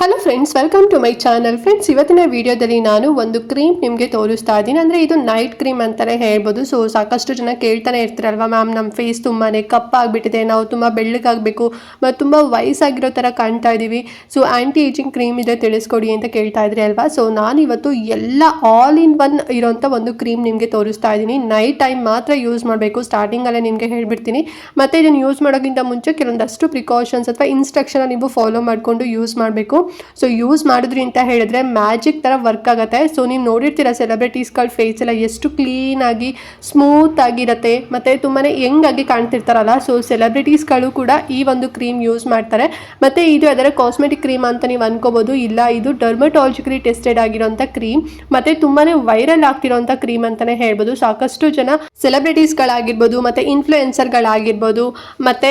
Hello friends welcome to my channel friends ಇವತ್ತಿನ ವಿಡಿಯೋದಲ್ಲಿ ನಾನು ಒಂದು ಕ್ರೀಮ್ ನಿಮಗೆ ತೋರಿಸ್ತಾ ಇದ್ದೀನಿ. ಅಂದರೆ ಇದು ನೈಟ್ ಕ್ರೀಮ್ ಅಂತಲೇ ಹೇಳ್ಬೋದು. ಸೊ ಸಾಕಷ್ಟು ಜನ ಕೇಳ್ತಾನೆ ಇರ್ತಾರಲ್ವ ಮ್ಯಾಮ್ ನಮ್ಮ ಫೇಸ್ ತುಂಬಾ ಕಪ್ಪಾಗಿಬಿಟ್ಟಿದೆ. ನಾವು ತುಂಬ ಬೆಳ್ಳಗಾಗಬೇಕು. ಮತ್ತು ತುಂಬ ವಯಸ್ಸಾಗಿರೋ ಥರ ಕಾಣ್ತಾ ಇದ್ದೀವಿ ಸೊ ಆ್ಯಂಟಿ ಏಜಿಂಗ್ ಕ್ರೀಮ್ ಇದೆ ತಿಳಿಸ್ಕೊಡಿ ಅಂತ ಕೇಳ್ತಾ ಇದ್ರಿ ಅಲ್ವಾ? ಸೊ ನಾನು ಇವತ್ತು ಎಲ್ಲ ಆಲ್ ಇನ್ ಒನ್ ಇರೋಂಥ ಒಂದು ಕ್ರೀಮ್ ನಿಮಗೆ ತೋರಿಸ್ತಾ ಇದ್ದೀನಿ. ನೈಟ್ ಟೈಮ್ ಮಾತ್ರ ಯೂಸ್ ಮಾಡಬೇಕು. ಸ್ಟಾರ್ಟಿಂಗಲ್ಲೇ ನಿಮಗೆ ಹೇಳಿಬಿಡ್ತೀನಿ. ಮತ್ತು ಇದನ್ನು ಯೂಸ್ ಮಾಡೋಕ್ಕಿಂತ ಮುಂಚೆ ಕೆಲವೊಂದಷ್ಟು ಪ್ರಿಕಾಷನ್ಸ್ ಅಥವಾ ಇನ್ಸ್ಟ್ರಕ್ಷನ್ ನೀವು ಫಾಲೋ ಮಾಡಿಕೊಂಡು ಯೂಸ್ ಮಾಡಬೇಕು. ಸೊ ಯೂಸ್ ಮಾಡಿದ್ರಿ ಅಂತ ಹೇಳಿದ್ರೆ ಮ್ಯಾಜಿಕ್ ಥರ ವರ್ಕ್ ಆಗುತ್ತೆ. ಸೊ ನೀವು ನೋಡಿರ್ತೀರ ಸೆಲೆಬ್ರಿಟೀಸ್ಗಳ ಫೇಸ್ ಎಲ್ಲ ಎಷ್ಟು ಕ್ಲೀನಾಗಿ ಸ್ಮೂತ್ ಆಗಿರುತ್ತೆ. ಮತ್ತು ತುಂಬಾ ಯಂಗಾಗಿ ಕಾಣ್ತಿರ್ತಾರಲ್ಲ ಸೊ ಸೆಲೆಬ್ರಿಟೀಸ್ಗಳು ಕೂಡ ಈ ಒಂದು ಕ್ರೀಮ್ ಯೂಸ್ ಮಾಡ್ತಾರೆ. ಮತ್ತು ಇದು ಅದರ ಕಾಸ್ಮೆಟಿಕ್ ಕ್ರೀಮ್ ಅಂತ ನೀವು ಅನ್ಕೋಬೋದು. ಇಲ್ಲ, ಇದು ಡರ್ಮಟಾಲಜಿಕಲಿ ಟೆಸ್ಟೆಡ್ ಆಗಿರೋಂಥ ಕ್ರೀಮ್ ಮತ್ತು ತುಂಬಾ ವೈರಲ್ ಆಗ್ತಿರೋಂಥ ಕ್ರೀಮ್ ಅಂತಲೇ ಹೇಳ್ಬೋದು. ಸಾಕಷ್ಟು ಜನ ಸೆಲೆಬ್ರಿಟೀಸ್ಗಳಾಗಿರ್ಬೋದು ಮತ್ತು ಇನ್ಫ್ಲೂಯೆನ್ಸರ್ಗಳಾಗಿರ್ಬೋದು ಮತ್ತು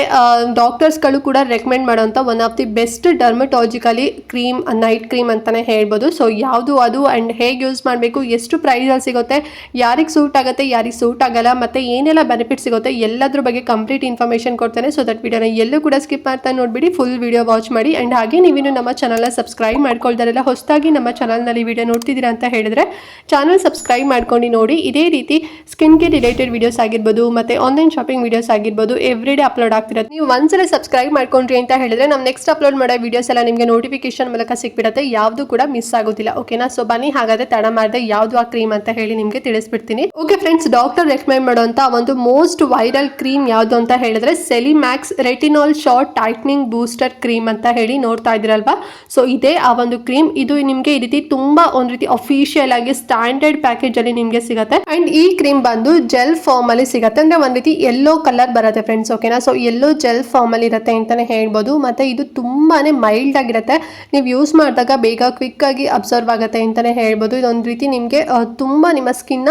ಡಾಕ್ಟರ್ಸ್ಗಳು ಕೂಡ ರೆಕಮೆಂಡ್ ಮಾಡೋಂಥ one of the best dermatologically cream night cream ಅಂತಲೇ ಹೇಳ್ಬೋದು. ಸೊ ಯಾವುದು ಅದು ಆ್ಯಂಡ್ ಹೇಗೆ ಯೂಸ್ ಮಾಡಬೇಕು, ಎಷ್ಟು ಪ್ರೈಸಲ್ಲಿ ಸಿಗುತ್ತೆ, ಯಾರಿಗೆ ಸೂಟ್ ಆಗುತ್ತೆ, ಯಾರಿಗೆ ಸೂಟ್ ಆಗಲ್ಲ, ಮತ್ತು ಏನೆಲ್ಲ ಬೆನಿಫಿಟ್ ಸಿಗುತ್ತೆ, ಎಲ್ಲದ್ರ ಬಗ್ಗೆ ಕಂಪ್ಲೀಟ್ ಇನ್ಫಾರ್ಮೇಷನ್ ಕೊಡ್ತಾನೆ. ಸೊ ದಟ್ ವಿಡಿಯೋನ ಎಲ್ಲೂ ಕೂಡ ಸ್ಕಿಪ್ ಮಾಡ್ತಾ ನೋಡಿಬಿಡಿ ಫುಲ್ ವಿಡಿಯೋ ವಾಚ್ ಮಾಡಿ. ಆ್ಯಂಡ್ ಹಾಗೆ ನೀವಿನ್ನು ನಮ್ಮ ಚಾನಲ್ನ ಸಬ್ಸ್ಕ್ರೈಬ್ ಮಾಡ್ಕೊಳ್ದಾರೆಲ್ಲ, ಹೊಸದಾಗಿ ನಮ್ಮ ಚಾನಲ್ನಲ್ಲಿ ವಿಡಿಯೋ ನೋಡ್ತಿದ್ದೀರಾ ಅಂತ ಹೇಳಿದ್ರೆ ಚಾನಲ್ ಸಬ್ಸ್ಕ್ರೈಬ್ ಮಾಡ್ಕೊಂಡು ನೋಡಿ. ಇದೇ ರೀತಿ ಸ್ಕಿನ್ಗೆ ರಿಲೇಟೆಡ್ ವಿಡಿಯೋಸ್ ಆಗಿರ್ಬೋದು, ಮತ್ತು ಆನ್ಲೈನ್ ಶಾಪಿಂಗ್ ವಿಡಿಯೋಸ್ ಆಗಿರ್ಬೋದು ಎವ್ರಿ ಡೇ ಅಪ್ಲೋಡ್ ಆಗ್ತಿರುತ್ತೆ. ನೀವು ಒಂದ್ಸಲ ಸಬ್ಸ್ಕ್ರೈಬ್ ಮಾಡ್ಕೊಂಡ್ರಿ ಅಂತ ಹೇಳಿದ್ರೆ ನಮ್ಮ ನೆಕ್ಸ್ಟ್ ಅಪ್ಲೋಡ್ ಮಾಡೋ ವಿಡಿಯೋಸ್ ಎಲ್ಲ ನಿಮಗೆ ನೋಟಿಫಿಕೇಶನ್ ಮೂಲಕ ಸಿಕ್ಬಿಡತ್ತೆ, ಯಾವುದು ಕೂಡ ಮಿಸ್ ಆಗೋದಿಲ್ಲ. ಓಕೆನಾ ಸೊ ಬನ್ನಿ, ಹಾಗಾದ್ರೆ ತಡ ಮಾಡದೆ ಯಾವ್ದು ಆ ಕ್ರೀಮ್ ಅಂತ ಹೇಳಿ ನಿಮಗೆ ತಿಳಿಸ್ಬಿಡ್ತೀನಿ. ಓಕೆ ಫ್ರೆಂಡ್ಸ್ ಡಾಕ್ಟರ್ ರೆಕಮೆಂಡ್ ಮಾಡುವಂತ ಒಂದು ಮೋಸ್ಟ್ ವೈರಲ್ ಕ್ರೀಮ್ ಯಾವುದು ಅಂತ ಹೇಳಿದ್ರೆ Celimax retinol shot tightening booster cream ಅಂತ ಹೇಳಿ ನೋಡ್ತಾ ಇದ್ದೀರಲ್ವಾ? ಸೊ ಇದೇ ಆ ಒಂದು ಕ್ರೀಮ್ ಇದು ನಿಮಗೆ ಈ ರೀತಿ ತುಂಬಾ ಒಂದು ರೀತಿ ಅಫಿಷಿಯಲ್ ಆಗಿ ಸ್ಟ್ಯಾಂಡರ್ಡ್ ಪ್ಯಾಕೇಜ್ ಅಲ್ಲಿ ನಿಮಗೆ ಸಿಗುತ್ತೆ. ಅಂಡ್ ಈ ಕ್ರೀಮ್ ಬಂದು ಜೆಲ್ ಫಾರ್ಮ್ ಅಲ್ಲಿ ಸಿಗುತ್ತೆ. ಅಂದ್ರೆ ಒಂದ್ ರೀತಿ ಎಲ್ಲೋ ಕಲರ್ ಬರುತ್ತೆ ಫ್ರೆಂಡ್ಸ್ ಓಕೆನಾ ಸೊ ಎಲ್ಲೋ ಜೆಲ್ ಫಾರ್ಮ್ ಅಲ್ಲಿ ಇರುತ್ತೆ ಅಂತಾನೆ ಹೇಳ್ಬೋದು. ಮತ್ತೆ ಇದು ತುಂಬಾನೇ ಮೈಲ್ಡ್ ಆಗಿರುತ್ತೆ. ನೀವು ಯೂಸ್ ಮಾಡಿದಾಗ ಬೇಗ ಕ್ವಿಕ್ ಆಗಿ ಅಬ್ಸರ್ವ್ ಆಗುತ್ತೆ ಅಂತಲೇ ಹೇಳ್ಬೋದು. ಇದೊಂದು ರೀತಿ ನಿಮಗೆ ತುಂಬ ನಿಮ್ಮ ಸ್ಕಿನ್ನ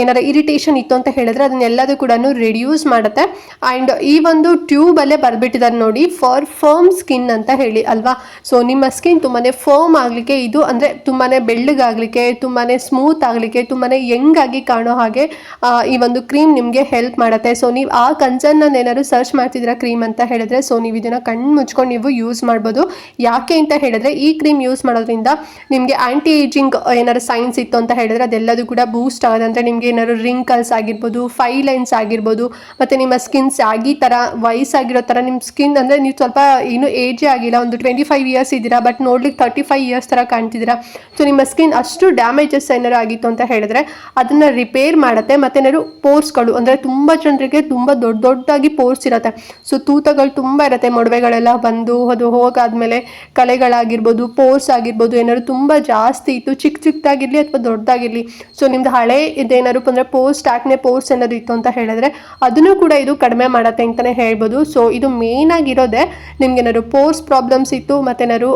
ಏನಾರ ಇರಿಟೇಷನ್ ಇತ್ತು ಅಂತ ಹೇಳಿದ್ರೆ ಅದನ್ನೆಲ್ಲದೂ ಕೂಡ ರೆಡ್ಯೂಸ್ ಮಾಡುತ್ತೆ. ಆ್ಯಂಡ್ ಈ ಒಂದು ಟ್ಯೂಬ್ ಅಲ್ಲೇ ಬರ್ಬಿಟ್ಟಿದ್ದಾರೆ ನೋಡಿ ಫಾರ್ ಫರ್ಮ್ ಸ್ಕಿನ್ ಅಂತ ಹೇಳಿ ಅಲ್ವಾ? ಸೊ ನಿಮ್ಮ ಸ್ಕಿನ್ ತುಂಬಾ ಫರ್ಮ್ ಆಗಲಿಕ್ಕೆ, ಇದು ಅಂದರೆ ತುಂಬಾ ಬೆಳ್ಳಗಾಗಲಿಕ್ಕೆ ತುಂಬಾ ಸ್ಮೂತ್ ಆಗಲಿಕ್ಕೆ ತುಂಬಾ ಯಂಗ್ ಆಗಿ ಕಾಣೋ ಹಾಗೆ ಈ ಒಂದು ಕ್ರೀಮ್ ನಿಮಗೆ ಹೆಲ್ಪ್ ಮಾಡುತ್ತೆ. ಸೊ ನೀವು ಆ ಕನ್ಸರ್ನ್ ಏನಾದ್ರು ಸರ್ಚ್ ಮಾಡ್ತಿದ್ದೀರಾ ಕ್ರೀಮ್ ಅಂತ ಹೇಳಿದ್ರೆ ಸೊ ನೀವು ಇದನ್ನ ಕಣ್ಣು ಮುಚ್ಕೊಂಡು ನೀವು ಯೂಸ್ ಮಾಡ್ಬೋದು. ಯಾಕೆ ಅಂತ ಹೇಳಿದ್ರೆ ಈ ಕ್ರೀಮ್ ಯೂಸ್ ಮಾಡೋದ್ರಿಂದ ನಿಮಗೆ ಆಂಟಿ ಏಜಿಂಗ್ ಏನಾದ್ರು ಸೈನ್ಸ್ ಇತ್ತು ಅಂತ ಹೇಳಿದ್ರೆ ಅದೆಲ್ಲದೂ ಕೂಡ ಬೂಸ್ಟ್ ಆಗೋದು ಅಂದರೆ ನಿಮಗೆ ಏನಾದ್ರು ರಿಂಕಲ್ಸ್ ಆಗಿರ್ಬೋದು ಫೈ ಲೈನ್ಸ್ ಆಗಿರ್ಬೋದು, ಮತ್ತು ನಿಮ್ಮ ಸ್ಕಿನ್ ಸ್ಯಾಗಿ ಥರ ವಯಸ್ಸಾಗಿರೋ ಥರ ನಿಮ್ಮ ಸ್ಕಿನ್ ಅಂದರೆ ನೀವು ಸ್ವಲ್ಪ ಇನ್ನೂ ಏಜೇ ಆಗಿಲ್ಲ, ಒಂದು ಟ್ವೆಂಟಿ ಫೈವ್ ಇಯರ್ಸ್ ಇದ್ದೀರಾ ಬಟ್ ನೋಡ್ಲಿಕ್ಕೆ ತರ್ಟಿ ಫೈವ್ ಇಯರ್ಸ್ ಥರ ಕಾಣ್ತಿದ್ದೀರಾ. ಸೊ ನಿಮ್ಮ ಸ್ಕಿನ್ ಅಷ್ಟು ಡ್ಯಾಮೇಜಸ್ ಏನಾರು ಆಗಿತ್ತು ಅಂತ ಹೇಳಿದ್ರೆ ಅದನ್ನ ರಿಪೇರ್ ಮಾಡುತ್ತೆ, ಮತ್ತೆ ಏನಾದ್ರು ಪೋರ್ಸ್ಗಳು ಅಂದರೆ ತುಂಬ ಜನರಿಗೆ ತುಂಬ ದೊಡ್ಡ ದೊಡ್ಡದಾಗಿ ಪೋರ್ಸ್ ಇರುತ್ತೆ. ಸೊ ತೂತಗಳು ತುಂಬ ಇರುತ್ತೆ, ಮೊಡವೆಗಳೆಲ್ಲ ಬಂದು ಅದು ಹೋಗಾದ್ಮೇಲೆ ಕಲೆಗಳಾಗಿರ್ಬೋದು ಪೋರ್ಸ್ ಆಗಿರ್ಬೋದು, ಏನಾದ್ರು ತುಂಬ ಜಾಸ್ತಿ ಇತ್ತು ಚಿಕ್ಕ ಚಿಕ್ಕದಾಗಿರಲಿ ಅಥವಾ ದೊಡ್ಡದಾಗಿರಲಿ ಸೊ ನಿಮ್ದು ಹಳೆ ಇದೇನಾದ್ರು ಅಂದರೆ ಪೋರ್ಸ್ ಟ್ಯಾಕ್ನೆ ಪೋರ್ಸ್ ಏನಾದ್ರು ಇತ್ತು ಅಂತ ಹೇಳಿದ್ರೆ ಅದನ್ನು ಕೂಡ ಇದು ಕಡಿಮೆ ಮಾಡುತ್ತೆ ಅಂತಲೇ ಹೇಳ್ಬೋದು. ಸೊ ಇದು ಮೇನ್ ಆಗಿರೋದೇ ನಿಮ್ಗೆ ಏನಾದ್ರು ಪೋರ್ಸ್ ಪ್ರಾಬ್ಲಮ್ಸ್ ಇತ್ತು ಮತ್ತೇನಾದ್ರು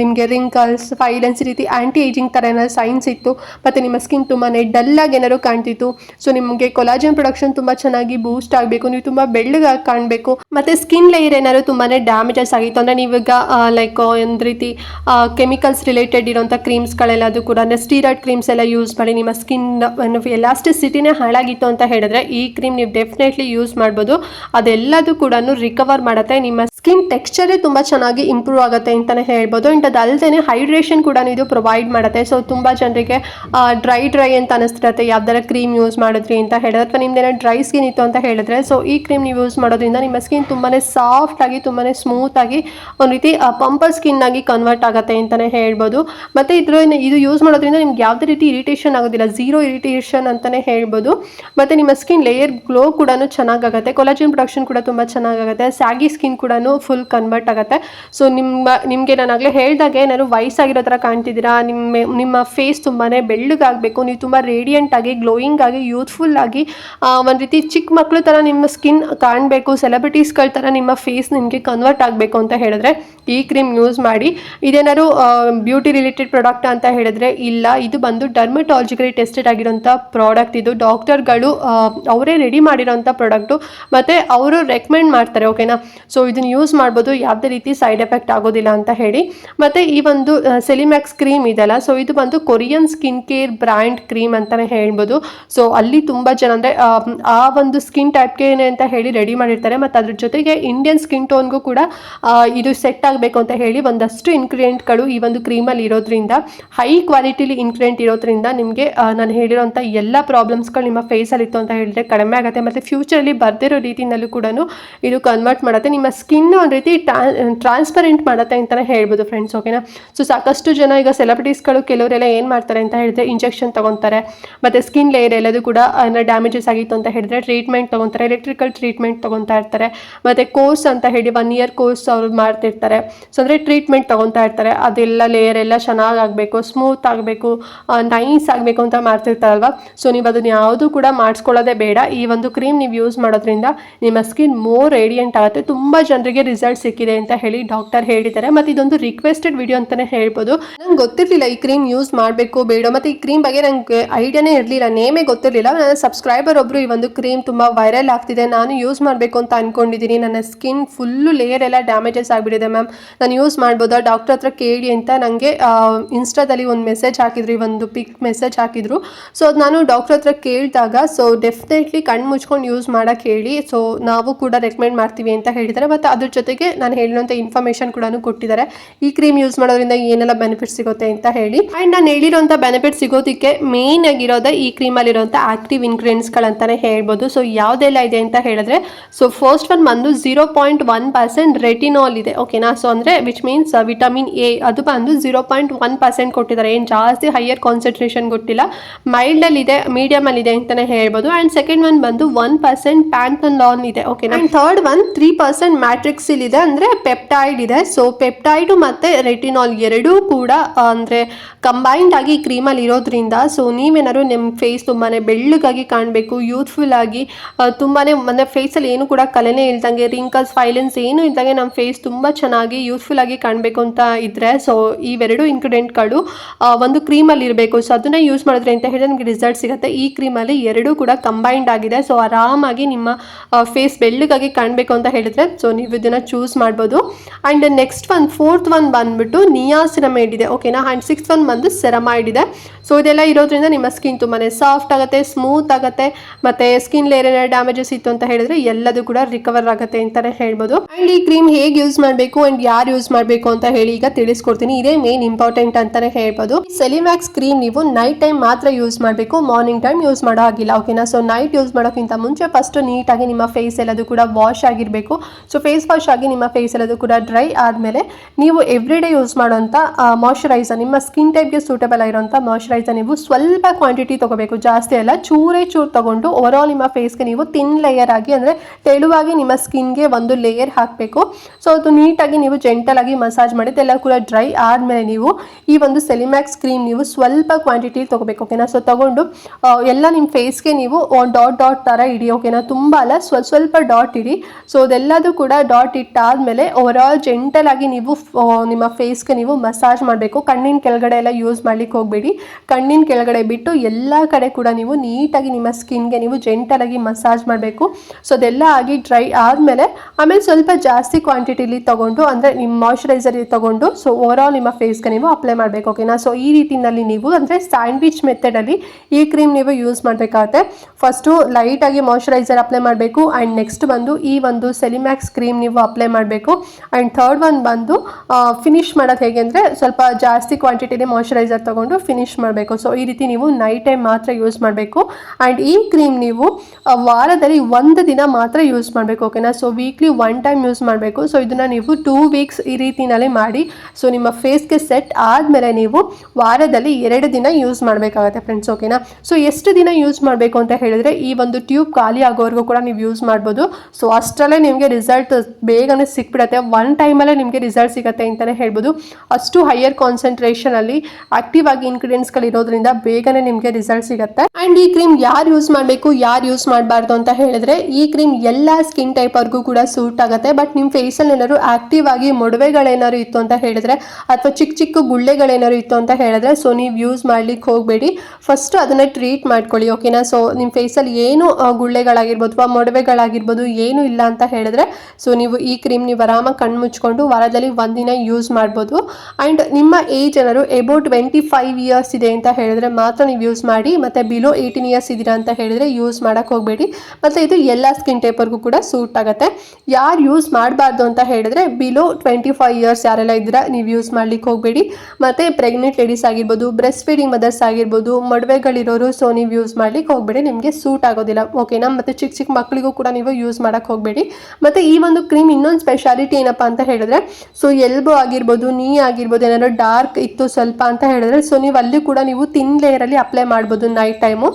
ನಿಮಗೆ ರಿಂಕಲ್ಸ್ ಫೈಲೆನ್ಸ್ ರೀತಿ ಆ್ಯಂಟಿ ಏಜಿಂಗ್ ಥರ ಏನಾದ್ರು ಸೈನ್ಸ್ ಇತ್ತು, ಮತ್ತು ನಿಮ್ಮ ಸ್ಕಿನ್ ತುಂಬಾ ಡಲ್ಲಾಗಿ ಏನಾದ್ರು ಕಾಣ್ತಿತ್ತು. ಸೊ ನಿಮಗೆ ಕೊಲಾಜನ್ ಪ್ರೊಡಕ್ಷನ್ ತುಂಬ ಚೆನ್ನಾಗಿ ಬೂಸ್ಟ್ ಆಗಬೇಕು, ನೀವು ತುಂಬ ಬೆಳ್ಳಗಾಗಿ ಕಾಣಬೇಕು, ಮತ್ತು ಸ್ಕಿನ್ ಲೇಯರ್ ಏನಾದ್ರು ತುಂಬಾ ಡ್ಯಾಮೇಜಸ್ ಆಗಿತ್ತು. ಅಂದರೆ ನೀವೀಗ ಲೈಕ್ ಒಂದು ರೀತಿ ಕೆಮಿಕಲ್ಸ್ ರಿಲೇಟೆಡ್ ಇರೋಂಥ ಕ್ರೀಮ್ಸ್ಗಳೆಲ್ಲದು ಕೂಡ ಸ್ಟೀರಾಯ್ಡ್ ಕ್ರೀಮ್ಸ್ ಎಲ್ಲ ಯೂಸ್ ಮಾಡಿ ನಿಮ್ಮ ಸ್ಕಿನ್ ಎಲಾಸ್ಟಿಸಿಟಿನೇ ಹಾಳಾಗಿತ್ತು ಅಂತ ಹೇಳಿದ್ರೆ, ಈ ಕ್ರೀಮ್ ನೀವು ಡೆಫಿನೆಟ್ಲಿ ಯೂಸ್ ಮಾಡ್ಬೋದು. ಅದೆಲ್ಲದೂ ಕೂಡ ರಿಕವರ್ ಮಾಡುತ್ತೆ. ನಿಮ್ಮ ಸ್ಕಿನ್ ಟೆಕ್ಸ್ಚರೇ ತುಂಬ ಚೆನ್ನಾಗಿ ಇಂಪ್ರೂವ್ ಆಗುತ್ತೆ ಅಂತಲೇ ಹೇಳ್ಬೋದು. ಆ್ಯಂಡ್ ಅದಲ್ಲದೆ ಹೈಡ್ರೇಷನ್ ಕೂಡ ಇದು ಪ್ರೊವೈಡ್ ಮಾಡುತ್ತೆ. ಸೊ ತುಂಬ ಜನರಿಗೆ ಡ್ರೈ ಡ್ರೈ ಅಂತ ಅನಿಸ್ತಿರತ್ತೆ. ಯಾವ್ದಾರ ಕ್ರೀಮ್ ಯೂಸ್ ಮಾಡಿದ್ರಿ ಅಂತ ಹೇಳಿದ್ರೆ, ಅಥವಾ ನಿಮ್ದೇನೋ ಡ್ರೈ ಸ್ಕಿನ್ ಇತ್ತು ಅಂತ ಹೇಳಿದ್ರೆ ಸೊ ಈ ಕ್ರೀಮ್ ನೀವು ಯೂಸ್ ಮಾಡೋದ್ರಿಂದ ನಿಮ್ಮ ಸ್ಕಿನ್ ತುಂಬಾ ಸಾಫ್ಟ್ ಆಗಿ ತುಂಬಾ ಸ್ಮೂತ್ ಆಗಿ, ಒಂದು ರೀತಿ ಪಂಪರ್ ಸ್ಕಿನ್ ಆಗಿ ಕನ್ವರ್ಟ್ ಆಗುತ್ತೆ ಅಂತಲೇ ಹೇಳ್ಬೋದು. ಮತ್ತು ಇದ್ರ ಇದು ಯೂಸ್ ಮಾಡೋದ್ರಿಂದ ನಿಮ್ಗೆ ಯಾವುದೇ ರೀತಿ ಇರಿಟೇಷನ್ ಆಗೋದಿಲ್ಲ. ಝೀರೋ ಇರಿಟೇಷನ್ ಅಂತಲೇ ಹೇಳ್ಬೋದು. ಮತ್ತು ನಿಮ್ಮ ಸ್ಕಿನ್ ಲೇಯರ್ ಗ್ಲೋ ಕೂಡ ಚೆನ್ನಾಗಾಗುತ್ತೆ. ಕೊಲಾಜಿನ್ ಪ್ರೊಡಕ್ಷನ್ ಕೂಡ ತುಂಬ ಚೆನ್ನಾಗಾಗುತ್ತೆ. ಸ್ಯಾಗಿ ಸ್ಕಿನ್ ಕೂಡ ಫುಲ್ ಕನ್ವರ್ಟ್ ಆಗುತ್ತೆ. ಸೊ ನಿಮ್ಮ, ನಿಮಗೆ ನಾನು ಆಗಲೇ ಹೇಳಿದಾಗೆ ಏನಾದ್ರು ವಯಸ್ಸಾಗಿರೋ ಥರ ಕಾಣ್ತಿದ್ದೀರಾ? ನಿಮ್ಮ ನಿಮ್ಮ ಫೇಸ್ ತುಂಬಾ ಬೆಳ್ಳಗಾಗಬೇಕು. ನೀವು ತುಂಬ ರೇಡಿಯಂಟ್ ಆಗಿ ಗ್ಲೋಯಿಂಗ್ ಆಗಿ ಯೂತ್ಫುಲ್ ಆಗಿ ಒಂದು ರೀತಿ ಚಿಕ್ಕ ಮಕ್ಕಳು ಥರ ನಿಮ್ಮ ಸ್ಕಿನ್ ಕಾಣಬೇಕು. ಸೆಲೆಬ್ರಿಟೀಸ್ಗಳ ಥರ ನಿಮ್ಮ ಫೇಸ್ ನಿಮಗೆ ಕನ್ವರ್ಟ್ ಆಗಬೇಕು ಅಂತ ಹೇಳಿದ್ರೆ ಈ ಕ್ರೀಮ್ ಯೂಸ್ ಮಾಡಿ. ಇದೇನಾದ್ರು ಬ್ಯೂಟಿ ರಿಲೇಟೆಡ್ ಪ್ರಾಡಕ್ಟ್ ಅಂತ ಹೇಳಿದ್ರೆ ಇಲ್ಲ. ಇದು ಬಂದು ಡರ್ಮಟಾಲಜಿಕಲಿ ಟೆಸ್ಟೆಡ್ ಆಗಿರೋಂಥ ಪ್ರಾಡಕ್ಟ್ ಇದು. ಡಾಕ್ಟರ್ಗಳು ಅವರೇ ರೆಡಿ ಮಾಡಿರೋಂಥ ಪ್ರಾಡಕ್ಟು ಮತ್ತು ಅವರು ರೆಕಮೆಂಡ್ ಮಾಡ್ತಾರೆ ಓಕೆನಾ ಸೊ ಇದನ್ನು ಯೂಸ್ ಮಾಡ್ಬೋದು. ಯಾವುದೇ ರೀತಿ ಸೈಡ್ ಎಫೆಕ್ಟ್ ಆಗೋದಿಲ್ಲ ಅಂತ ಹೇಳಿ. ಮತ್ತು ಈ ಒಂದು ಸೆಲಿಮ್ಯಾಕ್ಸ್ ಕ್ರೀಮ್ ಇದೆಲ್ಲ. ಸೊ ಇದು ಬಂದು Korean skin care brand cream ಅಂತಲೇ ಹೇಳ್ಬೋದು. ಸೊ ಅಲ್ಲಿ ತುಂಬ ಜನ ಅಂದರೆ, ಆ ಒಂದು ಸ್ಕಿನ್ ಟೈಪ್ಗೆ ಅಂತ ಹೇಳಿ ರೆಡಿ ಮಾಡಿರ್ತಾರೆ. ಮತ್ತು ಅದ್ರ ಜೊತೆಗೆ ಇಂಡಿಯನ್ ಸ್ಕಿನ್ ಟೋನ್ಗೂ ಕೂಡ ಇದು ಸೆಟ್ ಆಗಬೇಕು ಅಂತ ಹೇಳಿ ಒಂದು ಒಂದಷ್ಟು ಇನ್ಗ್ರೀಡಿಯೆಂಟ್ಗಳು ಈ ಒಂದು ಕ್ರೀಮಲ್ಲಿ ಇರೋದ್ರಿಂದ ಹೈ ಕ್ವಾಲಿಟಿಲಿ ಇನ್ಗ್ರೀಡಿಯೆಂಟ್ ಇರೋದ್ರಿಂದ ನಿಮಗೆ ನಾನು ಹೇಳಿರೋಂಥ ಎಲ್ಲ ಪ್ರಾಬ್ಲಮ್ಸ್ಗಳು ನಿಮ್ಮ ಫೇಸಲ್ಲಿ ಇತ್ತು ಅಂತ ಹೇಳಿದ್ರೆ ಕಡಿಮೆ ಆಗುತ್ತೆ. ಮತ್ತು ಫ್ಯೂಚರಲ್ಲಿ ಬರ್ದಿರೋ ರೀತಿಯಲ್ಲೂ ಕೂಡ ಇದು ಕನ್ವರ್ಟ್ ಮಾಡುತ್ತೆ. ನಿಮ್ಮ ಸ್ಕಿನ್ ಒಂದು ರೀತಿ ಟ್ರಾನ್ಸ್ಪರೆಂಟ್ ಮಾಡುತ್ತೆ ಅಂತಲೇ ಹೇಳ್ಬೋದು ಫ್ರೆಂಡ್ಸ್ ಓಕೆನಾ ಸೊ ಸಾಕಷ್ಟು ಜನ ಈಗ ಸೆಲೆಬ್ರಿಟೀಸ್ಗಳು ಕೆಲವರೆಲ್ಲ ಏನು ಮಾಡ್ತಾರೆ ಅಂತ ಹೇಳಿದ್ರೆ ಇಂಜೆಕ್ಷನ್ ತೊಗೊತಾರೆ. ಮತ್ತು ಸ್ಕಿನ್ ಲೇಯರ್ ಎಲ್ಲದು ಕೂಡ ಡ್ಯಾಮೇಜಸ್ ಆಗಿತ್ತು ಅಂತ ಹೇಳಿದ್ರೆ ಟ್ರೀಟ್ಮೆಂಟ್ ತೊಗೊತಾರೆ. ಎಲೆಕ್ಟ್ರಿಕಲ್ ಟ್ರೀಟ್ಮೆಂಟ್ ತೊಗೊತಾ ಇರ್ತಾರೆ. ಮತ್ತು ಕೋರ್ಸ್ ಅಂತ ಹೇಳಿ ಒನ್ ಇಯರ್ ಕೋರ್ಸ್ ಅವ್ರು ಮಾಡ್ತಿರ್ತಾರೆ. ಸೊ ಅಂದರೆ ಟ್ರೀಟ್ಮೆಂಟ್ ತೊಗೊತಾ ಇರ್ತಾರೆ. ಅದೆಲ್ಲ ಲೇಯರ್ ಎಲ್ಲ ಚೆನ್ನಾಗಿ ಆಗಬೇಕು ಸ್ಮೂತ್ ಆಗಬೇಕು ನೈಸ್ ಆಗಬೇಕು ಅಂತ ಮಾಡ್ತಿರ್ತಾರಲ್ವ? ಸೊ ನೀವು ಅದನ್ನು ಯಾವುದು ಕೂಡ ಮಾಡಿಸ್ಕೊಳ್ಳೋದೇ ಬೇಡ. ಈ ಒಂದು ಕ್ರೀಮ್ ನೀವು ಯೂಸ್ ಮಾಡೋದ್ರಿಂದ ನಿಮ್ಮ ಸ್ಕಿನ್ ಮೋರ್ ರೇಡಿಯಂಟ್ ಆಗುತ್ತೆ. ತುಂಬ ಜನರಿಗೆ ರಿಸಲ್ಟ್ ಸಿಕ್ಕಿದೆ ಅಂತ ಹೇಳಿ ಡಾಕ್ಟರ್ ಹೇಳಿದ್ದಾರೆ. ಮತ್ತು ಇದೊಂದು ರಿಕ್ವೆಸ್ಟೆಡ್ ವಿಡಿಯೋ ಅಂತಲೇ ಹೇಳ್ಬೋದು. ನಂಗೆ ಗೊತ್ತಿರಲಿಲ್ಲ ಈ ಕ್ರೀಮ್ ಯೂಸ್ ಮಾಡಬೇಕು, ಬೇಡ. ಮತ್ತು ಈ ಕ್ರೀಮ್ ಬಗ್ಗೆ ನನಗೆ ಐಡಿಯಾನೇ ಇರಲಿಲ್ಲ ನೇಮೇ ಗೊತ್ತಿರಲಿಲ್ಲ. ನನ್ನ ಸಬ್ಸ್ಕ್ರೈಬರ್ ಒಬ್ಬರು ಈ ಒಂದು ಕ್ರೀಮ್ ತುಂಬ ವೈರಲ್ ಆಗ್ತಿದೆ. ನಾನು ಯೂಸ್ ಮಾಡಬೇಕು ಅಂತ ಅಂದ್ಕೊಂಡಿದ್ದೀನಿ ನನ್ನ ಸ್ಕಿನ್ ಫುಲ್ಲು ಲೇಯರ್ ಎಲ್ಲ ಡ್ಯಾಮೇಜಸ್ ಆಗಿಬಿಟ್ಟಿದೆ ಮ್ಯಾಮ್ ನಾನು ಯೂಸ್ ಮಾಡ್ಬೋದಾ. ಡಾಕ್ಟರ್ ಹತ್ರ ಕೇಳಿ ಅಂತ ನನಗೆ ಇನ್ಸ್ಟಾದಲ್ಲಿ ಒಂದು ಮೆಸೇಜ್ ಹಾಕಿದ್ರು, ಈ ಒಂದು ಪಿಕ್ ಮೆಸೇಜ್ ಹಾಕಿದ್ರು. ಸೊ ಅದು ನಾನು ಡಾಕ್ಟರ್ ಹತ್ರ ಕೇಳಿದಾಗ ಸೊ ಡೆಫಿನೆಟ್ಲಿ ಕಣ್ಣು ಮುಚ್ಕೊಂಡು ಯೂಸ್ ಮಾಡೋಕ್ಕೆ ಹೇಳಿ ಸೊ ನಾವು ಕೂಡ ರೆಕಮೆಂಡ್ ಮಾಡ್ತೀವಿ ಅಂತ ಹೇಳಿದ್ದಾರೆ. ಮತ್ತು ಅದ್ರ ಜೊತೆಗೆ ನಾನು ಹೇಳಿರೋಂಥ ಇನ್ಫಾರ್ಮೇಷನ್ ಕೂಡ ಕೊಟ್ಟಿದ್ದಾರೆ. ಈ ಕ್ರೀಮ್ ಯೂಸ್ ಮಾಡೋದ್ರಿಂದ ಏನೆಲ್ಲ ಬೆನಿಫಿಟ್ ಸಿಗುತ್ತೆ ಅಂತ ಹೇಳಿ. ಆ್ಯಂಡ್ ನಾನು ಹೇಳಿರೋಂಥ ಬೆನಿಫಿಟ್ ಸಿಗೋದಕ್ಕೆ ಮೇನ್ ಆಗಿರೋದೇ ಈ ಕ್ರೀಮಲ್ಲಿರೋಂಥ ಆಕ್ಟಿವ್ ಇಂಗ್ರೀಡಿಯೆಂಟ್ಸ್ಗಳಂತಲೇ ಹೇಳ್ಬೋದು. ಸೊ ಯಾವುದೆಲ್ಲ ಇದೆ ಅಂತ ಹೇಳಿದ್ರೆ ಸೊ ಫಸ್ಟ್ ಒನ್ ಬಂದು zero point one percent retinol ಇದೆ ಓಕೆನಾ ಸೊ ಅಂದರೆ ವಿಚ್ ಮೀನ್ಸ್ ವಿಟಮಿನ್ ಎ ಅದು ಬಂದು ಝೀರೋ ಪಾಯಿಂಟ್ ಒನ್ ಪರ್ಸೆಂಟ್ ಕೊಟ್ಟಿದ್ದಾರೆ. ಏನು ಜಾಸ್ತಿ ಹೈಯರ್ ಕಾನ್ಸಂಟ್ರೇಷನ್ ಕೊಟ್ಟಿಲ್ಲ ಮೈಲ್ಡಲ್ಲಿ ಇದೆ ಮೀಡಿಯಮಲ್ಲಿ ಇದೆ ಅಂತಲೇ ಹೇಳ್ಬೋದು. ಆ್ಯಂಡ್ ಸೆಕೆಂಡ್ ಒನ್ ಬಂದು ಒನ್ ಪರ್ಸೆಂಟ್ ಪ್ಯಾಂಥಲಾನ್ ಇದೆ ಓಕೆನಾ and third one three percent Matrixyl ಇದೆ, ಅಂದರೆ ಪೆಪ್ಟಾಯ್ಡ್ ಇದೆ. ಸೊ ಪೆಪ್ಟೈಡು ಮತ್ತು ರೆಟಿನಾಲ್ ಎರಡೂ ಕೂಡ ಅಂದರೆ ಕಂಬೈನ್ಡ್ ಆಗಿ ಕ್ರೀಮಲ್ಲಿ ಇರೋದ್ರಿಂದ ಸೊ ನೀವೇನಾದ್ರು ನಿಮ್ಮ ಫೇಸ್ ತುಂಬಾ ಬೆಳ್ಳಗಾಗಿ ಕಾಣಬೇಕು ಯೂತ್ಫುಲ್ ಆಗಿ ತುಂಬಾ ಅಂದರೆ ಫೇಸಲ್ಲಿ ಏನು ಕೂಡ ಕಲೆನೇ ಇಲ್ದಂಗೆ ರಿಂಕಲ್ಸ್ ಫೈಲೆನ್ಸ್ ಏನು ಇಲ್ದಂಗೆ ನಮ್ಮ ಫೇಸ್ ತುಂಬ ಚೆನ್ನಾಗಿ ಯೂತ್ಫುಲ್ ಆಗಿ ಕಾಣಬೇಕು ಅಂತ ಇದ್ದರೆ ಸೊ ಇವೆರಡು ಇಂಗ್ರೀಡಿಯೆಂಟ್ಗಳು ಒಂದು ಕ್ರೀಮಲ್ಲಿ ಇರಬೇಕು. ಸೊ ಅದನ್ನು ಯೂಸ್ ಮಾಡಿದ್ರೆ ಅಂತ ಹೇಳಿದ್ರೆ ನಿಮಗೆ ರಿಸಲ್ಟ್ ಸಿಗುತ್ತೆ. ಈ ಕ್ರೀಮಲ್ಲಿ ಎರಡೂ ಕೂಡ ಕಂಬೈನ್ಡ್ ಆಗಿದೆ. ಸೊ ಆರಾಮಾಗಿ ನಿಮ್ಮ ಫೇಸ್ ಬೆಳ್ಳಗಾಗಿ ಕಾಣಬೇಕು ಅಂತ ಹೇಳಿದ್ರೆ ಸೊ ನೀವು ಇದನ್ನು ಚೂಸ್ ಮಾಡ್ಬೋದು. And next one fourth one ಬಂದ್ಬಿಟ್ಟು ನಿಯಾಸಿನಮೈಡ್ ಇದೆ. ಓಕೆನಾ ಆ್ಯಂಡ್ ಸಿಕ್ಸ್ತ್ ಒನ್ ಬಂದು ಸೆರಮೈಡ್ ಇದೆ. ಸೊ ಇದೆಲ್ಲ ಇರೋದ್ರಿಂದ ನಿಮ್ಮ ಸ್ಕಿನ್ ತುಂಬಾ ಸಾಫ್ಟ್ ಆಗುತ್ತೆ ಸ್ಮೂತ್ ಆಗುತ್ತೆ, ಮತ್ತೆ ಸ್ಕಿನ್ ಲೇರ್ ಏನಾದ್ರು ಡ್ಯಾಮೇಜಸ್ ಇತ್ತು ಅಂತ ಹೇಳಿದ್ರೆ ಎಲ್ಲದೂ ಕೂಡ ರಿಕವರ್ ಆಗುತ್ತೆ ಅಂತಲೇ ಹೇಳ್ಬೋದು. ಆ್ಯಂಡ್ ಈ ಕ್ರೀಮ್ ಹೇಗೆ ಯೂಸ್ ಮಾಡಬೇಕು ಆ್ಯಂಡ್ ಯಾರು ಯೂಸ್ ಮಾಡಬೇಕು ಅಂತ ಹೇಳಿ ಈಗ ತಿಳಿಸ್ಕೊಡ್ತೀನಿ. ಇದೇ ಮೇನ್ ಇಂಪಾರ್ಟೆಂಟ್ ಅಂತಾನೆ ಹೇಳ್ಬೋದು. ಸೆಲಿಮ್ಯಾಕ್ಸ್ ಕ್ರೀಮ್ ನೀವು ನೈಟ್ ಟೈಮ್ ಮಾತ್ರ ಯೂಸ್ ಮಾಡಬೇಕು. ಮಾರ್ನಿಂಗ್ ಟೈಮ್ ಯೂಸ್ ಮಾಡೋ ಆಗಿಲ್ಲ ಓಕೆನಾ ಸೊ ನೈಟ್ ಯೂಸ್ ಮಾಡೋಕ್ಕಿಂತ ಮುಂಚೆ ಫಸ್ಟ್ ನೀಟಾಗಿ ನಿಮ್ಮ ಫೇಸ್ ಎಲ್ಲದು ಕೂಡ ವಾಶ್ ಆಗಿರಬೇಕು. ಸೊ ಫೇಸ್ ವಾಶ್ ಆಗಿ ನಿಮ್ಮ ಫೇಸ್ ಎಲ್ಲದು ಕೂಡ ಡ್ರೈ ಆದಮೇಲೆ ನೀವು ಎವ್ರಿ ಡೇ ಯೂಸ್ ಮಾಡೋಂಥ ಮಾಯಶ್ಚರೈಸರ್ ನಿಮ್ಮ ಸ್ಕಿನ್ ಟೈಪ್ಗೆ ಸೂಟಬಲ್ ಆಗಿರೋಂಥ ಮಾಯಶ್ಚರೈಸರ್ ನೀವು ಸ್ವಲ್ಪ ಕ್ವಾಂಟಿಟಿ ತೊಗೋಬೇಕು. ಜಾಸ್ತಿ ಅಲ್ಲ, ಚೂರೇ ಚೂರು ತೊಗೊಂಡು ಆಲ್ ನಿಮ್ಮ ಫೇಸ್ಗೆ ನೀವು ತಿನ್ ಲೇಯರ್ ಆಗಿ ಅಂದರೆ ತೆಳುವಾಗಿ ನಿಮ್ಮ ಸ್ಕಿನ್ಗೆ ಒಂದು ಲೇಯರ್ ಹಾಕಬೇಕು. ಸೊ ಅದು ನೀಟಾಗಿ ನೀವು ಜೆಂಟಲ್ ಆಗಿ ಮಸಾಜ್ ಮಾಡಿ ಎಲ್ಲ ಕೂಡ ಡ್ರೈ ಆದಮೇಲೆ ನೀವು ಈ ಒಂದು ಸೆಲಿಮ್ಯಾಕ್ಸ್ ಕ್ರೀಮ್ ನೀವು ಸ್ವಲ್ಪ ಕ್ವಾಂಟಿಟಿ ತೊಗೋಬೇಕು ಓಕೆನಾ ಸೊ ತಗೊಂಡು ಎಲ್ಲ ನಿಮ್ಮ ಫೇಸ್ಗೆ ನೀವು ಡಾಟ್ ಡಾಟ್ ಥರ ಇಡಿ ಓಕೆನಾ ತುಂಬ ಅಲ್ಲ ಸ್ವಲ್ಪ ಸ್ವಲ್ಪ ಡಾಟ್ ಇಡಿ. ಸೊ ಅದೆಲ್ಲದೂ ಕೂಡ ಡಾಟ್ ಇಟ್ಟಾದಮೇಲೆ ಓವರಾಲ್ ಜೆಂಟಲ್ ಆಗಿ ನೀವು ನಿಮ್ಮ ಫೇಸ್ಗೆ ನೀವು ಮಸಾಜ್ ಮಾಡಬೇಕು. ಕಣ್ಣಿನ ಕೆಳಗಡೆ ಎಲ್ಲ ಯೂಸ್ ಮಾಡ್ಲಿಕ್ಕೆ ಹೋಗಬೇಡಿ. ಕಣ್ಣಿನ ಕೆಳಗಡೆ ಬಿಟ್ಟು ಎಲ್ಲ ಕಡೆ ಕೂಡ ನೀವು ನೀಟಾಗಿ ನಿಮ್ಮ ಸ್ಕಿನ್ಗೆ ನೀವು ಜೆಂಟಲ್ ಆಗಿ ಮಸಾಜ್ ಮಾಡಬೇಕು. ಸೊ ಅದೆಲ್ಲ ಆಗಿ ಡ್ರೈ ಆದಮೇಲೆ, ಆಮೇಲೆ ಸ್ವಲ್ಪ ಜಾಸ್ತಿ ಕ್ವಾಂಟಿಟಿಲಿ ತಗೊಂಡು, ಅಂದರೆ ನಿಮ್ಮ ಮಾಯ್ಶ್ಚರೈಸರ್ ತಗೊಂಡು ಸೊ ಓವರಾಲ್ ನಿಮ್ಮ ಫೇಸ್ಗೆ ನೀವು ಅಪ್ಲೈ ಮಾಡಬೇಕು ಓಕೆನಾ ಸೊ ಈ ರೀತಿಯಲ್ಲಿ ನೀವು ಅಂದರೆ ಸ್ಯಾಂಡ್ವಿಚ್ ಮೆಥಡಲ್ಲಿ ಈ ಕ್ರೀಮ್ ನೀವು ಯೂಸ್ ಮಾಡಬೇಕಾಗುತ್ತೆ. ಫಸ್ಟು ಲೈಟಾಗಿ ಮಾಯಶ್ಚರೈಸರ್ ಅಪ್ಲೈ ಮಾಡಬೇಕು ಆ್ಯಂಡ್ ನೆಕ್ಸ್ಟ್ ಬಂದು ಈ ಒಂದು ಸೆಲಿಮ್ಯಾಕ್ಸ್ ಕ್ರೀಮ್ ನೀವು ಅಪ್ಲೈ ಮಾಡಬೇಕು. ಆ್ಯಂಡ್ ಥರ್ಡ್ ಒನ್ ಬಂದು ಫಿನಿಶ್ ಮಾಡೋದು ಹೇಗೆ ಅಂದರೆ ಸ್ವಲ್ಪ ಜಾಸ್ತಿ ಕ್ವಾಂಟಿಟಿಲಿ ಮಾಯಶ್ಚರೈಸರ್ ತೊಗೊಂಡು ಫಿನಿಶ್ ಮಾಡಬೇಕು. ಸೊ ಈ ರೀತಿ ನೀವು ನೈಟ್ ಟೈಮ್ ಮಾತ್ರ ಯೂಸ್ ಮಾಡಬೇಕು. ಆ್ಯಂಡ್ ಈ ಕ್ರೀಮ್ ನೀವು ವಾರದಲ್ಲಿ ಒಂದು ದಿನ ಮಾತ್ರ ಯೂಸ್ ಮಾಡಬೇಕು ಓಕೆನಾ so weekly one time use ಮಾಡಬೇಕು. ಸೊ ಇದನ್ನು ನೀವು ಟೂ ವೀಕ್ಸ್ ಈ ರೀತಿನಲ್ಲಿ ಮಾಡಿ. ಸೊ ನಿಮ್ಮ ಫೇಸ್ಗೆ ಸೆಟ್ ಆದಮೇಲೆ ನೀವು ವಾರದಲ್ಲಿ ಎರಡು ದಿನ ಯೂಸ್ ಮಾಡಬೇಕಾಗತ್ತೆ ಫ್ರೆಂಡ್ಸ್ ಓಕೆನಾ ಸೊ ಎಷ್ಟು ದಿನ ಯೂಸ್ ಮಾಡಬೇಕು ಅಂತ ಹೇಳಿದ್ರೆ ಈ ಒಂದು ಟ್ಯೂಬ್ ಖಾಲಿ ಆಗೋವರೆಗೂ ಕೂಡ ನೀವು ಯೂಸ್ ಮಾಡ್ಬೋದು. ಸೊ ಅಷ್ಟರಲ್ಲೇ ನಿಮಗೆ ರಿಸಲ್ಟ್ ಬೇಗನೆ ಸಿಕ್ಬಿಡತ್ತೆ. ಒನ್ ಟೈಮಲ್ಲೇ ನಿಮಗೆ ರಿಸಲ್ಟ್ ಸಿಗುತ್ತೆ ಅಂತಲೇ ಹೇಳ್ಬೋದು. ಅಷ್ಟು ಹೈಯರ್ ಕಾನ್ಸಂಟ್ರೇಷನಲ್ಲಿ ಆಕ್ಟಿವ್ ಆಗಿ ಇಂಗ್ರೀಡಿಯೆಂಟ್ಸ್ಗಳು ಇರೋದ್ರಿಂದ ಬೇಗನೆ ನಿಮಗೆ ರಿಸಲ್ಟ್ ಸಿಗುತ್ತೆ. ಆ್ಯಂಡ್ ಈ ಕ್ರೀಮ್ ಯಾರು ಯೂಸ್ ಮಾಡಬೇಕು, ಯಾರು ಯೂಸ್ ಮಾಡಬಾರ್ದು ಅಂತ ಹೇಳಿದ್ರೆ ಈ ಕ್ರೀಮ್ ಎಲ್ಲ ಸ್ಕಿನ್ ಟೈಪ್ ಅವ್ರಿಗೂ ಕೂಡ ಸೂಟ್ ಆಗುತ್ತೆ. ಬಟ್ ನಿಮ್ಮ ಫೇಸಲ್ಲಿ ಏನಾದ್ರು ಆಕ್ಟಿವ್ ಆಗಿ ಮೊಡವೆಗಳೇನಾದ್ರು ಇತ್ತು ಅಂತ ಹೇಳಿದ್ರೆ, ಅಥವಾ ಚಿಕ್ಕ ಚಿಕ್ಕ ಗುಳ್ಳೆಗಳೇನಾದ್ರು ಇತ್ತು ಅಂತ ಹೇಳಿದ್ರೆ ಸೊ ನೀವು ಯೂಸ್ ಮಾಡ್ಲಿಕ್ಕೆ ಹೋಗಬೇಡಿ. ಫಸ್ಟ್ ಅದನ್ನ ಟ್ರೀಟ್ ಮಾಡ್ಕೊಳ್ಳಿ ಓಕೆನಾ ಸೊ ನಿಮ್ಮ ಫೇಸಲ್ಲಿ ಏನು ಗುಳ್ಳೆಗಳಾಗಿರ್ಬೋದು ಅಥವಾ ಮೊಡವೆಗಳಾಗಿರ್ಬೋದು ಏನು ಇಲ್ಲ ಅಂತ ಹೇಳಿದ್ರೆ ಸೊ ನೀವು ಈ ಕ್ರೀಮ್ ನೀವು ಆರಾಮಾಗಿ ಕಣ್ಣು ಮುಚ್ಕೊಂಡು ವಾರದಲ್ಲಿ ಒಂದಿನ ಯೂಸ್ ಮಾಡ್ಬೋದು. ಆ್ಯಂಡ್ ನಿಮ್ಮ ಏಜ್ ಏನಾದ್ರು ಎಬೌಟ್ ಟ್ವೆಂಟಿ ಫೈವ್ ಇಯರ್ಸ್ ಇದೆ ಅಂತ ಹೇಳಿದ್ರೆ ಮಾತ್ರ ನೀವು ಯೂಸ್ ಮಾಡಿ, ಮತ್ತು ಬಿಲೋ ಏಯ್ಟೀನ್ ಇಯರ್ಸ್ ಇದ್ದೀರಾ ಅಂತ ಹೇಳಿದ್ರೆ ಯೂಸ್ ಮಾಡೋಕ್ಕೆ ಹೋಗಬೇಡಿ. ಮತ್ತು ಇದು ಎಲ್ಲ ಸ್ಕಿನ್ ಟೈಪರ್ಗೂ ಕೂಡ ಸೂಟ್ ಆಗುತ್ತೆ. ಯಾರು ಯೂಸ್ ಮಾಡಬಾರ್ದು ಅಂತ ಹೇಳಿದ್ರೆ ಬಿಲೋ ಟ್ವೆಂಟಿ ಫೈವ್ ಇಯರ್ಸ್ ಯಾರೆಲ್ಲ ಇದ್ದೀರಾ, ನೀವು ಯೂಸ್ ಮಾಡ್ಲಿಕ್ಕೆ ಹೋಗಬೇಡಿ. ಮತ್ತು ಪ್ರೆಗ್ನೆಂಟ್ ಲೇಡೀಸ್ ಆಗಿರ್ಬೋದು ಬ್ರೆಸ್ಟ್ ಫೀಡಿಂಗ್ ಮದರ್ಸ್ ಆಗಿರ್ಬೋದು ಮದುವೆಗಳಿರೋರು ಸೊ ನೀವು ಯೂಸ್ ಮಾಡ್ಲಿಕ್ಕೆ ಹೋಗಬೇಡಿ. ನಿಮಗೆ ಸೂಟ್ ಆಗೋದಿಲ್ಲ ಓಕೆನಾ ಮತ್ತು ಚಿಕ್ಕ ಚಿಕ್ಕ ಮಕ್ಕಳಿಗೂ ಕೂಡ ನೀವು ಯೂಸ್ ಮಾಡೋಕ್ಕೆ ಹೋಗಬೇಡಿ. ಮತ್ತು ಈ ಒಂದು ಕ್ರೀಮ್ ಇನ್ನೊಂದು ಸ್ಪೆಷಾಲಿಟಿ ಏನಪ್ಪ ಅಂತ ಹೇಳಿದ್ರೆ ಸೊ ಎಲ್ಬೋ ಆಗಿರ್ಬೋದು ನೀ ಆಗಿರ್ಬೋದು, ಏನಾದ್ರು ಡಾರ್ಕ್ ಇತ್ತು ಸ್ವಲ್ಪ ಅಂತ ಹೇಳಿದ್ರೆ ಸೊ ನೀವು ಅಲ್ಲಿ ಕೂಡ ನೀವು ತಿನ್ ಲೇಯರಲ್ಲಿ ಅಪ್ಲೈ ಮಾಡ್ಬೋದು ನೈಟ್ ಟೈಮು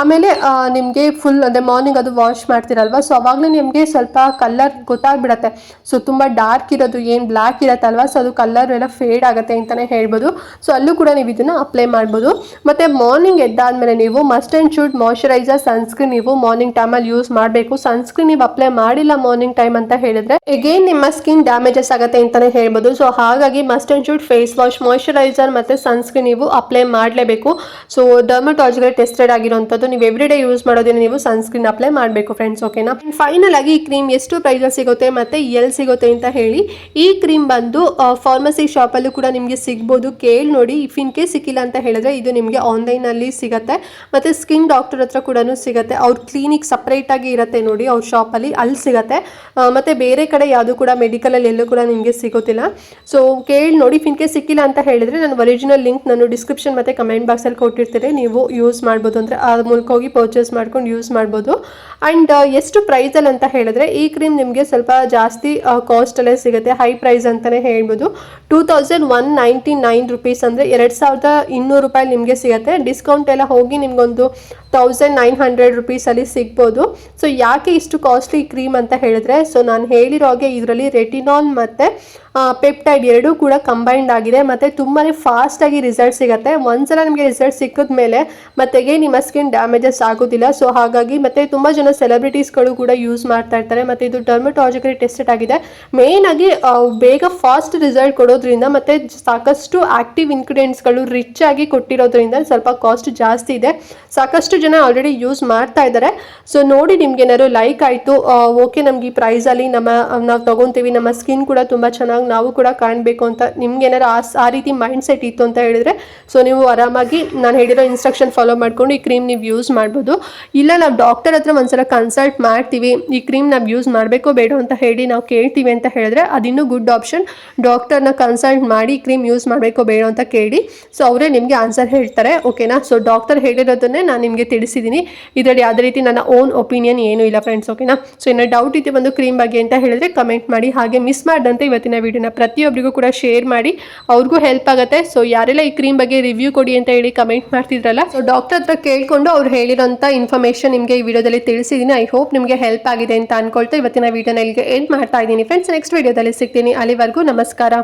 ಆಮೇಲೆ ನಿಮಗೆ ಫುಲ್ ಅಂದರೆ ಮಾರ್ನಿಂಗ್ ಅದು ವಾಶ್ ಮಾಡ್ತೀರಲ್ವ ಸೊ ಅವಾಗಲೇ ನಿಮಗೆ ಸ್ವಲ್ಪ ಕಲರ್ ಗೊತ್ತಾಗ್ಬಿಡತ್ತೆ. ಸೊ ತುಂಬ ಡಾರ್ಕ್ ಇರೋದು, ಏನು ಬ್ಲ್ಯಾಕ್ ಇರತ್ತಲ್ವ? ಸೊ ಅದು ಕಲರ್ ಎಲ್ಲ ಫೇಡ್ ಆಗುತ್ತೆ ಅಂತಲೇ ಹೇಳ್ಬೋದು. ಸೊ ಅಲ್ಲೂ ಕೂಡ ನೀವು ಇದನ್ನು ಅಪ್ಲೈ ಮಾಡ್ಬೋದು. ಮತ್ತು ಮಾರ್ನಿಂಗ್ ಎದ್ದಾದ್ಮೇಲೆ ನೀವು must and should moisturiser sunscreen ನೀವು ಮಾರ್ನಿಂಗ್ ಟೈಮಲ್ಲಿ ಯೂಸ್ ಮಾಡಬೇಕು. ಸನ್ಸ್ಕ್ರೀನ್ ನೀವು ಅಪ್ಲೈ ಮಾಡಿಲ್ಲ ಮಾರ್ನಿಂಗ್ ಟೈಮ್ ಅಂತ ಹೇಳಿದ್ರೆ ಎಗೇನ್ ನಿಮ್ಮ ಸ್ಕಿನ್ ಡ್ಯಾಮೇಜಸ್ ಆಗುತ್ತೆ ಅಂತಲೇ ಹೇಳ್ಬೋದು. ಸೊ ಹಾಗಾಗಿ must and should face wash moisturiser ಮತ್ತು ಸನ್ಸ್ಕ್ರೀನ್ ನೀವು ಅಪ್ಲೈ ಮಾಡಲೇಬೇಕು. ಸೊ ಡರ್ಮಟಾಲಜಿಗೆ ಟೆಸ್ಟೆಡ್ ಆಗಿರೋಂಥದ್ದು ನೀವು ಎವ್ರಿ ಡೇ ಯೂಸ್ ಮಾಡೋದನ್ನ ನೀವು ಸನ್ಸ್ಕ್ರೀನ್ ಅಪ್ಲೈ ಮಾಡಬೇಕು ಫ್ರೆಂಡ್ಸ್ ಓಕೆನಾ ಫೈನಲ್ ಆಗಿ ಈ ಕ್ರೀಮ್ ಎಷ್ಟು ಪ್ರೈಸಲ್ಲಿ ಸಿಗುತ್ತೆ ಮತ್ತು ಎಲ್ಲಿ ಸಿಗುತ್ತೆ ಅಂತ ಹೇಳಿ ಈ ಕ್ರೀಮ್ ಬಂದು ಫಾರ್ಮಸಿ ಶಾಪಲ್ಲೂ ಕೂಡ ನಿಮಗೆ ಸಿಗ್ಬೋದು. ಕೇಳಿ ನೋಡಿ. ಇಫ್ ಇನ್ ಕೇಸ್ ಸಿಕ್ಕಿಲ್ಲ ಅಂತ ಹೇಳಿದ್ರೆ ಇದು ನಿಮಗೆ ಆನ್ಲೈನಲ್ಲಿ ಸಿಗುತ್ತೆ. ಮತ್ತು ಸ್ಕಿನ್ ಡಾಕ್ಟರ್ ಹತ್ರ ಕೂಡ ಸಿಗುತ್ತೆ. ಅವ್ರ ಕ್ಲಿನಿಕ್ ಸಪ್ರೇಟಾಗಿ ಇರುತ್ತೆ ನೋಡಿ. ಅವ್ರ ಶಾಪಲ್ಲಿ ಅಲ್ಲಿ ಸಿಗುತ್ತೆ. ಮತ್ತು ಮತ್ತೆ ಬೇರೆ ಕಡೆ ಯಾವುದು ಕೂಡ ಮೆಡಿಕಲಲ್ಲಿ ಎಲ್ಲೂ ಕೂಡ ನಿಮಗೆ ಸಿಗೋದಿಲ್ಲ. ಸೊ ಕೇಳಿ ನೋಡಿ. ಇಫ್ ಇನ್ ಕೇಸ್ ಸಿಕ್ಕಿಲ್ಲ ಅಂತ ಹೇಳಿದರೆ ನಾನು ಒರಿಜಿನಲ್ ಲಿಂಕ್ ನಾನು ಡಿಸ್ಕ್ರಿಪ್ಷನ್ ಮತ್ತು ಕಮೆಂಟ್ ಬಾಕ್ಸಲ್ಲಿ ಕೊಟ್ಟಿರ್ತೀನಿ. ನೀವು ಯೂಸ್ ಮಾಡ್ಬೋದು ಅಂದರೆ ಆ ಮೂಲಕ ಹೋಗಿ ಪರ್ಚೇಸ್ ಮಾಡ್ಕೊಂಡು ಯೂಸ್ ಮಾಡ್ಬೋದು. ಆ್ಯಂಡ್ ಎಷ್ಟು ಪ್ರೈಸಲ್ಲಿ ಅಂತ ಹೇಳಿದ್ರೆ ಈ ಕ್ರೀಮ್ ನಿಮಗೆ ಸ್ವಲ್ಪ ಜಾಸ್ತಿ ಕಾಸ್ಟಲ್ಲೇ ಸಿಗುತ್ತೆ. ಹೈ ಪ್ರೈಸ್ ಅಂತಲೇ ಹೇಳ್ಬೋದು. Two thousand one ninety nine rupees ಅಂದರೆ ಎರಡು ಸಾವಿರದ ಇನ್ನೂರು ರೂಪಾಯಿ ನಿಮಗೆ ಸಿಗುತ್ತೆ. ಡಿಸ್ಕೌಂಟ್ ಎಲ್ಲ ಹೋಗಿ ನಿಮಗೊಂದು ತೌಸಂಡ್ ನೈನ್ ಹಂಡ್ರೆಡ್ ರುಪೀಸಲ್ಲಿ ಸಿಗ್ಬೋದು. ಸೊ ಯಾಕೆ ಇಷ್ಟು ಕಾಸ್ಟ್ಲಿ ಕ್ರೀಮ್ ಅಂತ ಹೇಳಿದ್ರೆ ಸೊ ನಾನು ಹೇಳಿರೋ ಹಾಗೆ ಇದರಲ್ಲಿ ರೆಟಿನಾಲ್ ಮತ್ತು ಪೆಪ್ಟೈಡ್ ಎರಡೂ ಕೂಡ ಕಂಬೈನ್ಡ್ ಆಗಿದೆ. ಮತ್ತು ತುಂಬಾ ಫಾಸ್ಟಾಗಿ ರಿಸಲ್ಟ್ ಸಿಗುತ್ತೆ. ಒಂದ್ಸಲ ನಿಮಗೆ ರಿಸಲ್ಟ್ ಸಿಕ್ಕಿದ ಮೇಲೆ ಮತ್ತೆಗೆ ನಿಮ್ಮ ಸ್ಕಿನ್ ಡ್ಯಾಮೇಜಸ್ ಆಗೋದಿಲ್ಲ. ಸೊ ಹಾಗಾಗಿ ಮತ್ತು ತುಂಬ ಜನ ಸೆಲೆಬ್ರಿಟೀಸ್ಗಳು ಕೂಡ ಯೂಸ್ ಮಾಡ್ತಾ ಇರ್ತಾರೆ. ಮತ್ತು ಇದು ಡರ್ಮಟಾಲಜಿಕಲಿ ಟೆಸ್ಟೆಡ್ ಆಗಿದೆ. ಮೇಯ್ನಾಗಿ ಬೇಗ ಫಾಸ್ಟ್ ರಿಸಲ್ಟ್ ಕೊಡೋದ್ರಿಂದ ಮತ್ತು ಸಾಕಷ್ಟು ಆಕ್ಟಿವ್ ಇನ್ಗ್ರೀಡಿಯೆಂಟ್ಸ್ಗಳು ರಿಚ್ ಆಗಿ ಕೊಟ್ಟಿರೋದ್ರಿಂದ ಸ್ವಲ್ಪ ಕಾಸ್ಟ್ ಜಾಸ್ತಿ ಇದೆ. ಸಾಕಷ್ಟು ಜನ ಆಲ್ರೆಡಿ ಯೂಸ್ ಮಾಡ್ತಾ ಇದ್ದಾರೆ. ಸೊ ನೋಡಿ ನಿಮ್ಗೆ ಏನಾದ್ರು ಲೈಕ್ ಆಯಿತು ಓಕೆ ನಮ್ಗೆ ಈ ಪ್ರೈಸಲ್ಲಿ ನಮ್ಮ, ನಾವು ತೊಗೊತೀವಿ, ನಮ್ಮ ಸ್ಕಿನ್ ಕೂಡ ತುಂಬ ಚೆನ್ನಾಗಿ ನಾವು ಕೂಡ ಕಾಣಬೇಕು ಅಂತ ನಿಮ್ಗೆ ಏನಾರು ಆ ಆ ರೀತಿ ಮೈಂಡ್ ಸೆಟ್ ಇತ್ತು ಅಂತ ಹೇಳಿದ್ರೆ ಸೊ ನೀವು ಆರಾಮಾಗಿ ನಾನು ಹೇಳಿರೋ ಇನ್ಸ್ಟ್ರಕ್ಷನ್ ಫಾಲೋ ಮಾಡ್ಕೊಂಡು ಈ ಕ್ರೀಮ್ ನೀವು ಯೂಸ್ ಮಾಡ್ಬೋದು. ಇಲ್ಲ, ನಾವು ಡಾಕ್ಟರ್ ಹತ್ರ ಒಂದ್ಸಲ ಕನ್ಸಲ್ಟ್ ಮಾಡ್ತೀವಿ, ಈ ಕ್ರೀಮ್ ನಾವು ಯೂಸ್ ಮಾಡಬೇಕೋ ಬೇಡ ಅಂತ ಹೇಳಿ ನಾವು ಕೇಳ್ತೀವಿ ಅಂತ ಹೇಳಿದ್ರೆ ಅದಿನ್ನೂ ಗುಡ್ ಆಪ್ಷನ್ ಡಾಕ್ಟರ್ನ ಕನ್ಸಲ್ಟ್ ಮಾಡಿ ಕ್ರೀಮ್ ಯೂಸ್ ಮಾಡಬೇಕು ಬೇಡ ಅಂತ ಕೇಳಿ. ಸೊ ಅವರೇ ನಿಮಗೆ ಆನ್ಸರ್ ಹೇಳ್ತಾರೆ. ಓಕೆನಾ ಸೊ ಡಾಕ್ಟರ್ ಹೇಳಿರೋದನ್ನೇ ನಾನು ನಿಮಗೆ ತಿಳಿಸಿದ್ದೀನಿ ಇದರಲ್ಲಿ ಯಾವುದೇ ರೀತಿ ನನ್ನ ಓನ್ ಒಪಿನಿಯನ್ ಏನೂ ಇಲ್ಲ ಫ್ರೆಂಡ್ಸ್ ಓಕೆನಾ ಸೊ ಏನೋ ಡೌಟ್ ಇದೆ ಒಂದು ಕ್ರೀಮ್ ಬಗ್ಗೆ ಅಂತ ಹೇಳಿದ್ರೆ ಕಮೆಂಟ್ ಮಾಡಿ. ಹಾಗೆ ಮಿಸ್ ಮಾಡ್ದಂತೆ ಇವತ್ತಿನ ವಿಡಿಯೋನ ಪ್ರತಿಯೊಬ್ಬರಿಗೂ ಕೂಡ ಶೇರ್ ಮಾಡಿ. ಅವ್ರಿಗೂ ಹೆಲ್ಪ್ ಆಗುತ್ತೆ. ಸೊ ಯಾರೆಲ್ಲ ಈ ಕ್ರೀಮ್ ಬಗ್ಗೆ ರಿವ್ಯೂ ಕೊಡಿ ಅಂತ ಹೇಳಿ ಕಮೆಂಟ್ ಮಾಡ್ತಿದ್ರಲ್ಲ ಸೊ ಡಾಕ್ಟರ್ ಹತ್ರ ಕೇಳಿಕೊಂಡು ಅವ್ರು ಹೇಳಿರೋಂಥ ಇನ್ಫಾರ್ಮೇಷನ್ ನಿಮಗೆ ಈ ವಿಡಿಯೋದಲ್ಲಿ ತಿಳಿಸಿದ್ದೀನಿ ಐ ಹೋಪ್ ನಿಮಗೆ ಹೆಲ್ಪ್ ಆಗಿದೆ ಅಂತ ಅನ್ಕೊಳ್ತಾ ಇವತ್ತಿನ ವಿಡಿಯೋನ ಇಲ್ಲಿಗೆ ಎಂಡ್ ಮಾಡ್ತಾ ಇದ್ದೀನಿ. ಫ್ರೆಂಡ್ಸ್ ನೆಕ್ಸ್ಟ್ ವಿಡಿಯೋದಲ್ಲಿ ಸಿಗ್ತೀನಿ. ಅಲ್ಲಿವರೆಗೂ ನಮಸ್ಕಾರ.